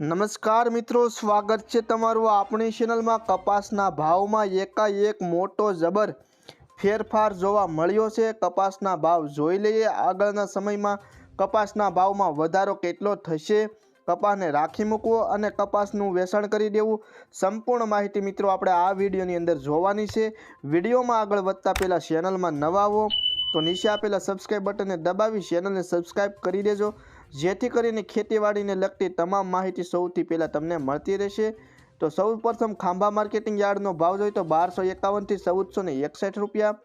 નમસ્કાર મિત્રો, સ્વાગત છે તમારું આપણી ચેનલમાં કપાસના ભાવમાં એકાએક મોટો જબર ફેરફાર જોવા મળ્યો છે. કપાસના ભાવ જોઈ લઈએ. આગળના સમયમાં કપાસના ભાવમાં વધારો કેટલો થશે કપાસને રાખી મૂકવો અને કપાસનું વેચાણ કરી દેવું સંપૂર્ણ માહિતી મિત્રો આપણે આ વિડીયોની અંદર જોવાની છે. વિડીયોમાં આગળ વધતા પહેલાં ચેનલમાં નવા આવો તો નીચે આપેલા સબસ્ક્રાઈબ બટનને દબાવી ચેનલને સબસ્ક્રાઈબ કરી દેજો. જેથી કરીને ખેતીવાડીને લગતી તમામ માહિતી સૌથી પહેલાં તમને મળતી રહેશે. તો સૌ પ્રથમ ખાંભા માર્કેટિંગ યાર્ડનો ભાવ જોઈએ તો બારસો એકાવનથી ચૌદસો ને એકસઠ રૂપિયા.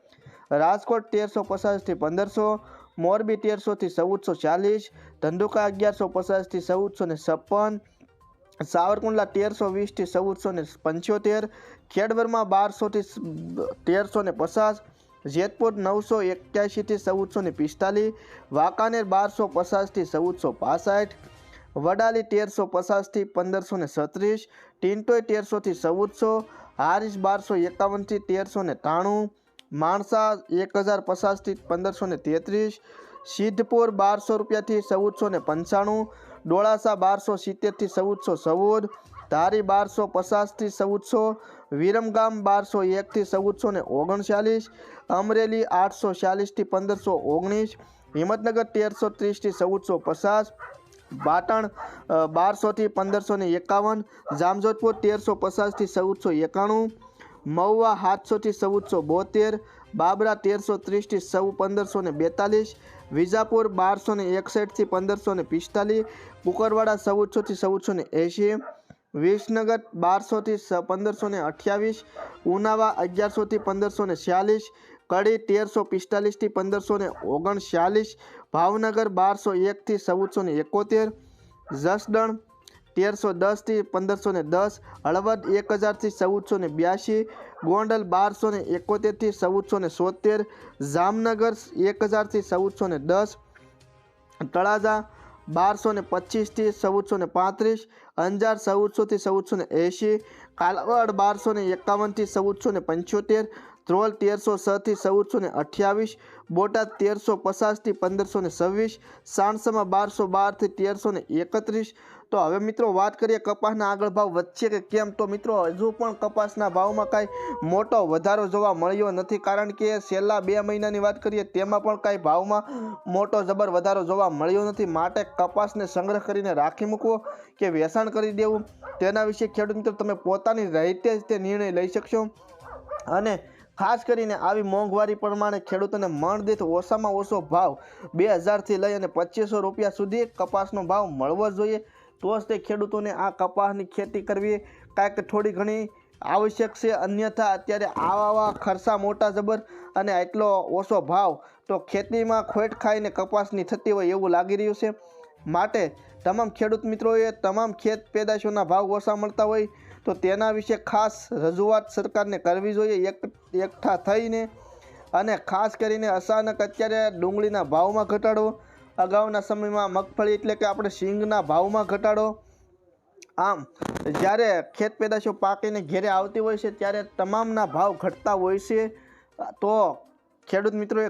રાજકોટ તેરસો પચાસથી પંદરસો, મોરબી તેરસોથી ચૌદસો ચાલીસ, ધંધુકા અગિયારસો પચાસથી ચૌદસો ને છપ્પન, સાવરકુંડલા તેરસો વીસથી ચૌદસો ને પંચોતેર, ખેડવરમાં બારસોથી તેરસો ને પચાસ જેતપુર નવસો એક્યાસીથી ચૌદસો ને પિસ્તાલીસ, વાંકાનેર બારસો પચાસથી ચૌદસો પાસઠ, વડાલી તેરસો પચાસથી પંદરસો ને છત્રીસ ટિન્ટોય તેરસોથી ચૌદસો હારીસ બારસો એકાવનથી તેરસો ને ત્રાણું, માણસા એક હજાર પચાસથી પંદરસો ને તેત્રીસ, સિદ્ધપુર બારસો રૂપિયાથી ચૌદસો ને પંચાણું, ડોળાસા બારસો સિત્તેરથી ચૌદસો ચૌદ, ધારી બારસો પચાસથી ચૌદસો વિરમગામ બારસો એકથી ચૌદસો ને ઓગણચાલીસ, અમરેલી આઠસો ચાલીસથી પંદરસો ઓગણીસ, હિંમતનગર તેરસો ત્રીસથી ચૌદસો પચાસ, પાટણ બારસોથી પંદરસો ને એકાવન, જામજોધપુર તેરસો પચાસથી ચૌદસો એકાણું, મહુવા સાતસોથી ચૌદસો બોતેર, બાબરા તેરસો ત્રીસથી સૌ પંદરસો ને બેતાલીસ, વિજાપુર બારસો ને એકસઠથી પંદરસો ને પિસ્તાલીસ, કુકરવાડા ચૌદસોથી ચૌદસો ને એંશી વિસનગર બારસોથી પંદરસો ને અઠ્યાવીસ, ઉનાવા અગિયારસોથી પંદરસો ને છ્યાલીસ, કડી તેરસો પિસ્તાલીસથી પંદરસો ને ઓગણચાલીસ, ભાવનગર બારસો એકથી ચૌદસો ને એકોતેર, જસદણ તેરસો દસથી પંદરસો ને દસ, હળવદ એક હજારથી ચૌદસો ને બ્યાસી ગોંડલ બારસો ને એકોતેરથી ચૌદસો ને સોતેર, જામનગર એક હજારથી ચૌદસો ને દસ, તળાજા બારસો ને પચીસથી ચૌદસો ને પાંત્રીસ, અંજાર ચૌદસોથી ચૌદસો ને એંશી, કાલાવડ બારસો ને એકાવનથી ચૌદસો ને પંચોતેર ધ્રોલ તેરસો છથી ચૌદસો ને અઠ્યાવીસ, બોટાદ તેરસો પચાસથી પંદરસો ને છવ્વીસ, સાણસામાં બારસો બારથી તેરસો ને એકત્રીસ. તો હવે મિત્રો વાત કરીએ કપાસના આગળ ભાવ વધશે કે કેમ? તો મિત્રો હજુ પણ કપાસના ભાવમાં કાંઈ મોટો વધારો જોવા મળ્યો નથી. કારણ કે છેલ્લા બે મહિનાની વાત કરીએ તેમાં પણ કાંઈ ભાવમાં મોટો જબર વધારો જોવા મળ્યો નથી. માટે કપાસને સંગ્રહ કરીને રાખી મૂકવો કે વેચાણ કરી દેવું? તેના વિશે ખેડૂત મિત્રો તમે પોતાની રીતે જ તે નિર્ણય લઈ શકશો. અને ખાસ કરીને આવી મોંઘવારી પ્રમાણે ખેડૂતોને મણ દીઠ ઓછામાં ઓછો ભાવ બે હજારથી લઈ અને પચીસો રૂપિયા સુધી કપાસનો ભાવ મળવો જોઈએ. તો જ તે ખેડૂતોને આ કપાસની ખેતી કરવી કાંઈક થોડી ઘણી આવશ્યક છે. અન્યથા અત્યારે આવા આવા ખર્ચા મોટા જબર અને એટલો ઓછો ભાવ તો ખેતીમાં ખોટ ખાઈને કપાસની થતી હોય એવું લાગી રહ્યું છે. માટે તમામ ખેડૂત મિત્રોએ તમામ ખેત પેદાશોના ભાવ ઓછા મળતા હોય તો તેના વિશે ખાસ રજૂઆત સરકારને કરવી જોઈએ. એક એકઠા થઈને અને ખાસ કરીને અચાનક અત્યારે ડુંગળીના ભાવમાં ઘટાડો. અગાઉના સમયમાં મગફળી એટલે કે આપણે સિંગના ભાવમાં ઘટાડો. આમ, જ્યારે ખેત પેદાશો પાકીને ઘેરે આવતી હોય છે, ત્યારે તમામના ભાવ ઘટતા હોય છે. તો ખેડૂત મિત્રોએ